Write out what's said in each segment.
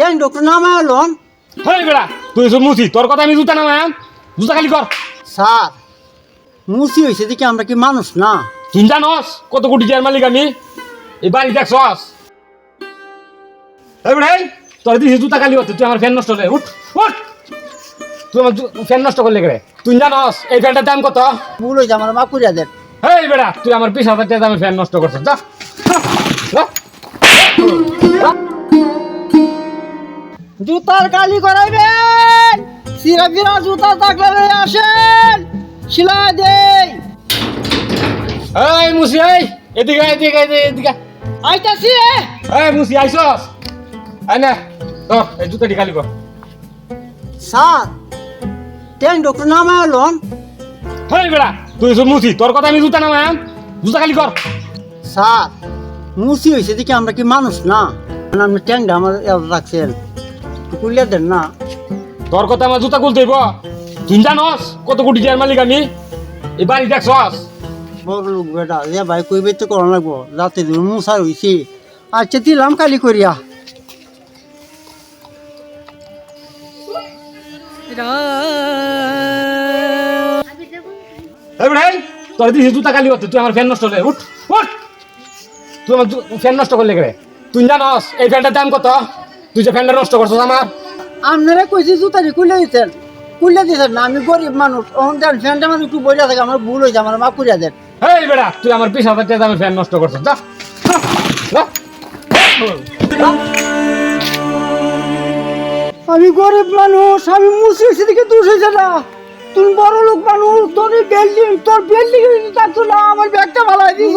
ট্যাং doctor নামা এলন হেই বেড়া তুই এসব মুছি তোর কথা আমি জুতা নামায়াম জুতা খালি কর। স্যার মুসি হয়েছে দেখি আমরা কি মানুষ না। তুই জানস কত কোটি টাকার মালিক আমি? এই বাড়ি দেখছস এই বেড়া এই, তোর দিছি জুতা খালি হতে তুই আমার ফ্যান নষ্ট করে উঠ উঠ। তুই আমার ফ্যান নষ্ট করলে করে তুই জানস এই ফ্যানটার দাম কত? ভুল হয়েছে আমার মা করিয়া দেন। হেই বেড়া তুই আমার বিশ হাজার টাকা দামের ফ্যান নষ্ট করছিস। যা। জুতার কালি করাইবেন। সিরা ফিরা জুতা থাকলে আসেন। সিলাই দেই। এই মুসি এই এদিকে এদিকে এদিকে আয়। আইতাছি এই মুসি আইসস আয় না তো এই জুতাটি খালি কর। স্যার ট্যাং ডক্টর নামা এলন হেই বেড়া তুই এসব মুসি তোর কথা আমি জুতা নামায়াম জুতা খালি কর। স্যার মুসি হয়েছে দেখি আমরা কি মানুষ না? আপনি ট্যাংটা আমার এত কুলিয়া দেন না। তোর কথা আমার জুতা খুলতে হইব। তুই জানস কত কোটি টাকার মালিক আমি? এই বাড়ি দেখছস বড় লোক বেটা যে ভাই কইবে তো করা লাগবো? যাতে দূর মুসার হয়েছি আচ্ছা দিলাম কালি করিয়া। তোর দিছি জুতা খালি হতে তুই আমার ফ্যান নষ্ট করে উঠ উঠ। তুই আমার ফ্যান নষ্ট করলে করে তুই জানস এই ফ্যানটার দাম কত? তুই যে ফ্যানটা নষ্ট করছস আমার। আপনারা কইছি জুতারি কুলে দিতেন কুলে দিতেন না আমি গরিব মানুষ। ওখান দেন ফ্যানটা আমার একটু বইয়া থাকে আমার ভুল হয়েছে আমার মাফ করিয়া দেন। হেই বেড়া তুই আমার হাজার টাকা দামের ফ্যান নষ্ট করছস যা। আমি গরিব মানুষ আমি মুসি সেদিকে দোষ হয়েছে না। তুমি বড় লোক মানুষ তোর বিল্ডিং তোর বিল্ডিং থাকতো না আমার ব্যাগটা ভালাই দিস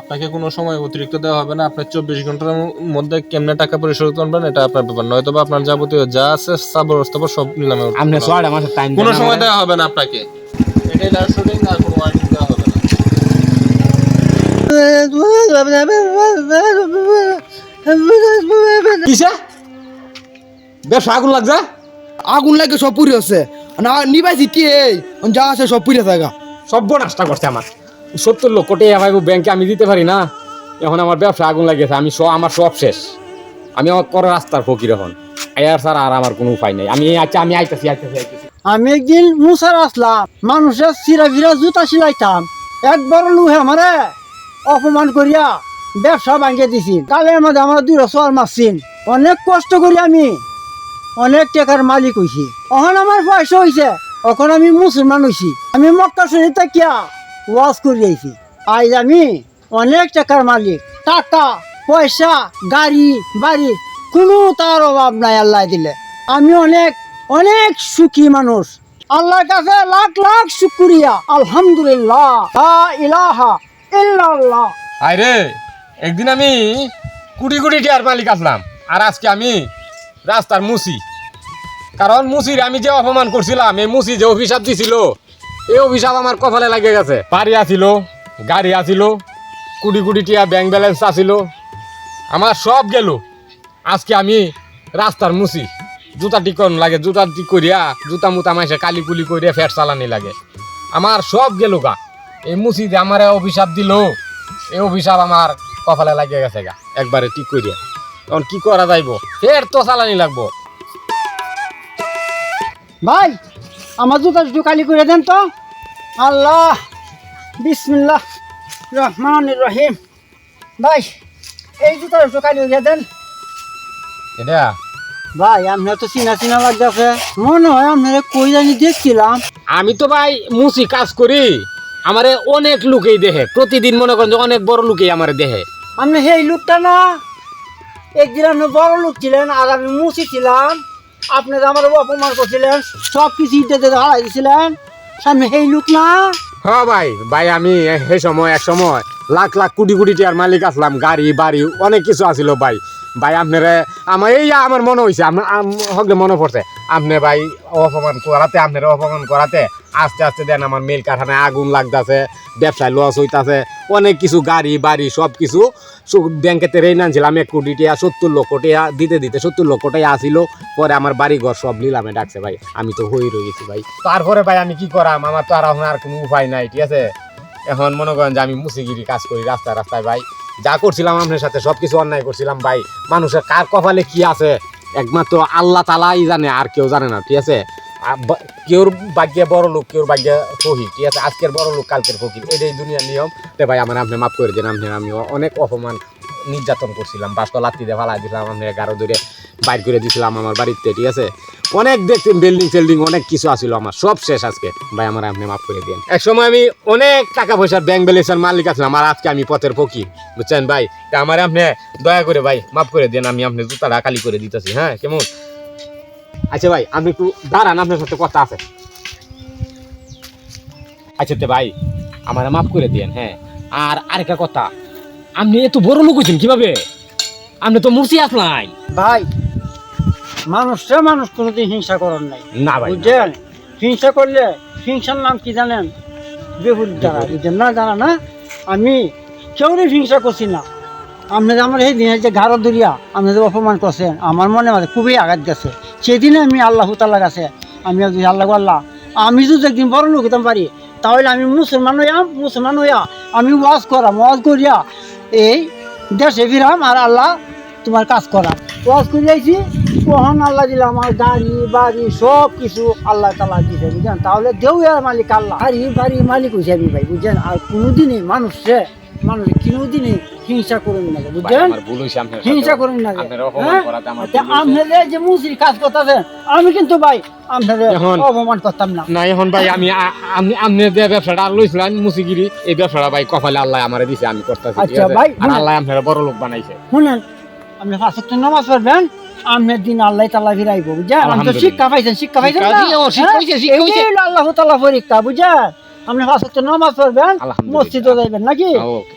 আপনাকে কোনো সময় অতিরিক্ত দেওয়া হবে না। আপনার চব্বিশ ঘণ্টার মধ্যে কেমনে টাকা পরিশোধ করবেন এটা আপনার ব্যাপার। নয়তো বা আপনার যাবতীয় যা আছে সব সব নিলামে। আপনি কোনো সময় দেওয়া হবে না আপনাকে। এটাই লাস্ট শুটিং আর কোনো ওয়ার্নিং দেওয়া হবে না। ব্যবসা আগুন লাগছে? আগুন লাগে সব পুড়ে আছে। না নিবাইছি কি যা আছে সব পুড়ে থাকা। সব্য নাশটা করছে আমার। সত্তর লক্ষ টাকা ভাই ব্যাংকে আমি দিতে পারি না। এখন আমার ব্যবসা আগুন লাগিয়েছে, আমি সব আমার সব শেষ। আমি আমার করে রাস্তার ফকির এখন। এর স্যার আর আমার কোনো উপায় নেই। আমি আচ্ছা আমি আইতেছি আইতেছি আমি একদিন মুসার আসলাম, মানুষের সিরা ফিরা জুতা সিলাইতাম। একবার লুহে আমারে অপমান করিয়া ব্যবসা ভাঙিয়ে দিছি কালের মধ্যে আমার দুই সোয়াল মারছিন অনেক কষ্ট করি আমি, অনেক টাকার মালিক হইছি। এখন আমার পয়সা হইছে, এখন আমি মুসলমান হইছি। আমি মক্কা শরীফ কিয়া ওয়াজ করি আইছি আজ আমি অনেক টাকার মালিক। টাকা, পয়সা, গাড়ি, বাড়ি, কোনো তার অভাব নাই আল্লাহ দিলে। আমি অনেক অনেক সুখী মানুষ। আল্লাহর কাছে লাখ লাখ শুক্রিয়া। আলহামদুলিল্লাহ। ইলাহা আরে একদিন আমি কুটি কোটি টিয়ার মালিক আসলাম। আর আজকে আমি রাস্তার মুসি। কারণ মুসির আমি যে অপমান করছিলাম, এই মুসি যে অভিশাপ দিছিল এই অভিশাপ আমার কপালে লাগে গেছে। বাড়ি আছিল গাড়ি আছিল কুড়ি কুড়ি টিয়া ব্যাংক ব্যালেন্স আছিল আমার সব গেল। আজকে আমি রাস্তার মুসি জুতা টিকন লাগে জুতা টিক করিয়া জুতা মুতা মাইসে কালি কুলি করিয়া ফের চালানি লাগে। আমার সব গেল গা। এই মুসি যে আমার অভিশাপ দিল এই অভিশাপ আমার কপালে লাগিয়ে গেছে গা একবারে ঠিক করিয়া তখন কি করা যাইব? ফের তো চালানি লাগবো। ভাই আমার জুতা একটু কালি করে দেন তো। আল্লাহ বিসমিল্লাহ রহমান রহিম। ভাই এই জুতা একটু কালি করে দেন। এটা? ভাই আপনার তো চিনা চিনা লাগতেছে। মনে হয় আপনারা কই জানি দেখছিলাম। আমি তো ভাই মুসি কাজ করি। আমারে অনেক লোকেই দেখে। প্রতিদিন মনে করেন যে অনেক বড় লোকেই আমার দেখে। আপনি সেই লোকটা না? একদিন আপনি বড় লোক ছিলেন আর আমি মুসি ছিলাম। আপনি আমার অপমান করছিলেন সব কিছু ইটাতে হারাই দিয়েছিলেন সামনে সেই লোক না? হ্যাঁ ভাই ভাই, আমি সেই সময়, এক সময় লাখ লাখ কোটি কোটি টাকার মালিক আসলাম, গাড়ি, বাড়ি, অনেক কিছু আছিল ভাই। ভাই, আপনারে, আমার এই আমার মনে হয়েছে আপনার হকলে মনে পড়ছে। আপনি ভাই, অপমান করাতে, আপনার অপমান করাতে আস্তে আস্তে দেন আমার মিল কারখানায় আগুন লাগতেছে, ব্যবসায় লস হইতাছে, অনেক কিছু গাড়ি, বাড়ি সব কিছু ব্যাংকেতে ঋণ আনছিলাম এক কোটি টাকা, সত্তর লক্ষ টাকা, দিতে দিতে সত্তর লক্ষ টাকা আসিল পরে আমার বাড়ি ঘর সব নিলামে ডাকছে, ভাই, আমি তো হই রয়েছি, ভাই। তারপরে ভাই আমি কি করাম? আমার তো আর এখন আর কোনো উপায় নাই, ঠিক আছে? এখন মনে করেন যে আমি মুসিগিরি কাজ করি রাস্তায় রাস্তায়, ভাই। যা করছিলাম আপনার সাথে সব কিছু অন্যায় করছিলাম, ভাই। মানুষের কার কপালে কি আছে? একমাত্র আল্লাহ তালাই জানে, আর কেউ জানে না, ঠিক আছে? কেউর ভাগ্যে বড় লোক কেউর ভাগ্যে ফকির ঠিক আছে? আজকের বড় লোক, কালকের ফকির এটাই দুনিয়ার নিয়ম। তে ভাই, আমার আপনি মাফ করে দিন, আপনি, আমি অনেক অপমান নির্যাতন করছিলাম। বাসটা লাত্তি দিয়ে ফালাই দিলাম আপনি গারো ধরে বাইর করে দিছিলাম আমার বাড়িতে, ঠিক আছে? অনেক দেখতেন বিল্ডিং ফিল্ডিং অনেক কিছু আছিল আমার, সব শেষ আজকে। ভাই, আমার আপনি মাফ করে দিন। এক সময় আমি অনেক টাকা পয়সার ব্যাংক ব্যালেন্সের মালিক আছিলাম, আর আজকে আমি পথের ফকির বুঝছেন ভাই? তা আমার আপনি দয়া করে ভাই, মাফ করে দেন, আমি আপনি জুতাটা খালি করে দিতেছি হ্যাঁ? কেমন? আচ্ছা ভাই আপনি একটু দাঁড়ান আপনার সাথে কথা আছে। আচ্ছা তে ভাই আমার মাফ করে দিন হ্যাঁ। আর আরেকটা কথা আপনি এত বড় লোক হয়েছেন কীভাবে? আপনি তো মূর্তি আসলাই। ভাই মানুষটা মানুষ কোনোদিন হিংসা করার নাই। না ভাই। বুঝছেন হিংসা করলে হিংসার নাম কি জানেন? বেহুদ দ্বারা। বুঝছেন না জানা না আমি কেউরে হিংসা করছি না। আপনি আমার এই দিনের যে ঘাড় ধরিয়া আপনি যে অপমান করছেন আমার মনে মাঝে খুবই আঘাত গেছে। সেদিনে আমি আল্লাহ তাল্লাহ কাছে, আমি যদি আল্লাহ আল্লাহ আমি যদি একদিন বড় লোক হতাম পারি তাহলে আমি মুসলমান হইয়া মুসলমান হইয়া, আমি ওয়াজ করাম ওয়াজ করিয়া এই দেশে ফিরাম আর আল্লাহ তোমার কাজ করাম ওয়াজ করিয়াছি তখন আল্লাহ দিলে আমার গাড়ি, বাড়ি, সব কিছু আল্লাহ তালা দিছে বুঝছেন তাহলে দেউয়ার মালিক আল্লাহ গাড়ি বাড়ি মালিক হয়েছে আমি ভাই বুঝছেন আর কোনোদিনই মানুষে মানুষ কোনোদিনই হিংসা করুন না বুঝছেন? হিংসা। করুন না। আপনাদের যে মুসির কাজ আমি কিন্তু ভাই আপনাদের অপমান করতাম না। না এখন ভাই আমি আমি আপনি যে ব্যবসাটা লইছিলেন মুসিগিরি এই ব্যবসাটা ভাই কপালে আল্লাহ আমারে দিছে আমি করতেছি আচ্ছা, ভাই, আল্লাহ আপনার বড় লোক বানাইছে। শুনেন আপনি ফাঁসক্ত নামাজ পড়বেন আপনার দিন আল্লাহ তালা ফিরাইব বুঝছেন? আমি তো শিক্ষা পাইছেন শিক্ষা পাইছেন না? শিক্ষা হ্যাঁ? আল্লাহ তালা পরীক্ষা বুঝছেন? আপনি ফাঁসক্ত নামাজ পড়বেন আলহামদুলিল্লাহ। মসজিদে যাইবেন নাকি?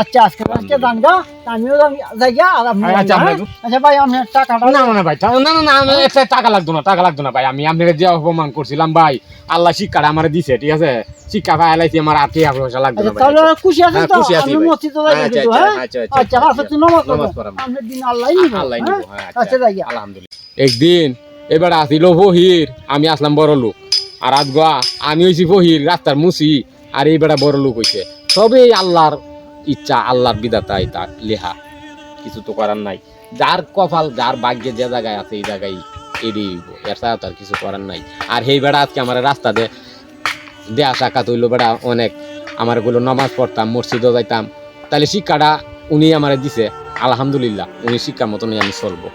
আচ্ছা আজকে আজকে দান গা আমিও যাই গা আর আপনি আচ্ছা, হ্যাঁ? আচ্ছা ভাই আপনার টাকাটা না না ভাই না না না আমি একটা টাকা লাগতো না টাকা লাগতো না ভাই। আমি আপনাকে যে অপমান করছিলাম ভাই আল্লাহ শিক্ষাটা আমার দিছে ঠিক আছে? শিক্ষা পাই আলাইছি আমার আর টাকা পয়সা লাগতো না আচ্ছা ভাই। তাহলে খুশি আছেন হ্যাঁ, তো? আমি ভাই। মসজিদে যাই আচ্ছা, কিন্তু হ্যাঁ? আচ্ছা, আচ্ছা, নামাজ নামাজ পড়বেন পড়াবো। দিন আল্লাহ নিব আল্লাহ নিব হ্যাঁ আচ্ছা। যাই আলহামদুলিল্লাহ। একদিন এবার আসিল ফহির আমি আসলাম বড় লোক আর আজ আমি হইছি ফহির রাস্তার মুসি। আর এই বেড়া বড় লোক হইছে। সবই আল্লাহর ইচ্ছা, আল্লাহর বিধাতাই তার লেহা। কিছু তো করার নাই। যার কপাল, যার ভাগ্যে যে জায়গায় আছে, এই জায়গায় এড়িয়ে এর ছাড়া তো আর কিছু করার নাই। আর সেই বেড়া আজকে আমার রাস্তা দে, দেয়া সাক্ষাৎ হইল বেড়া অনেক। আমারগুলো নমাজ পড়তাম, মসজিদও যাইতাম। তাহলে শিক্ষাটা উনি আমার দিছে। আলহামদুলিল্লাহ, উনি শিক্ষার মতনই আমি চলবো।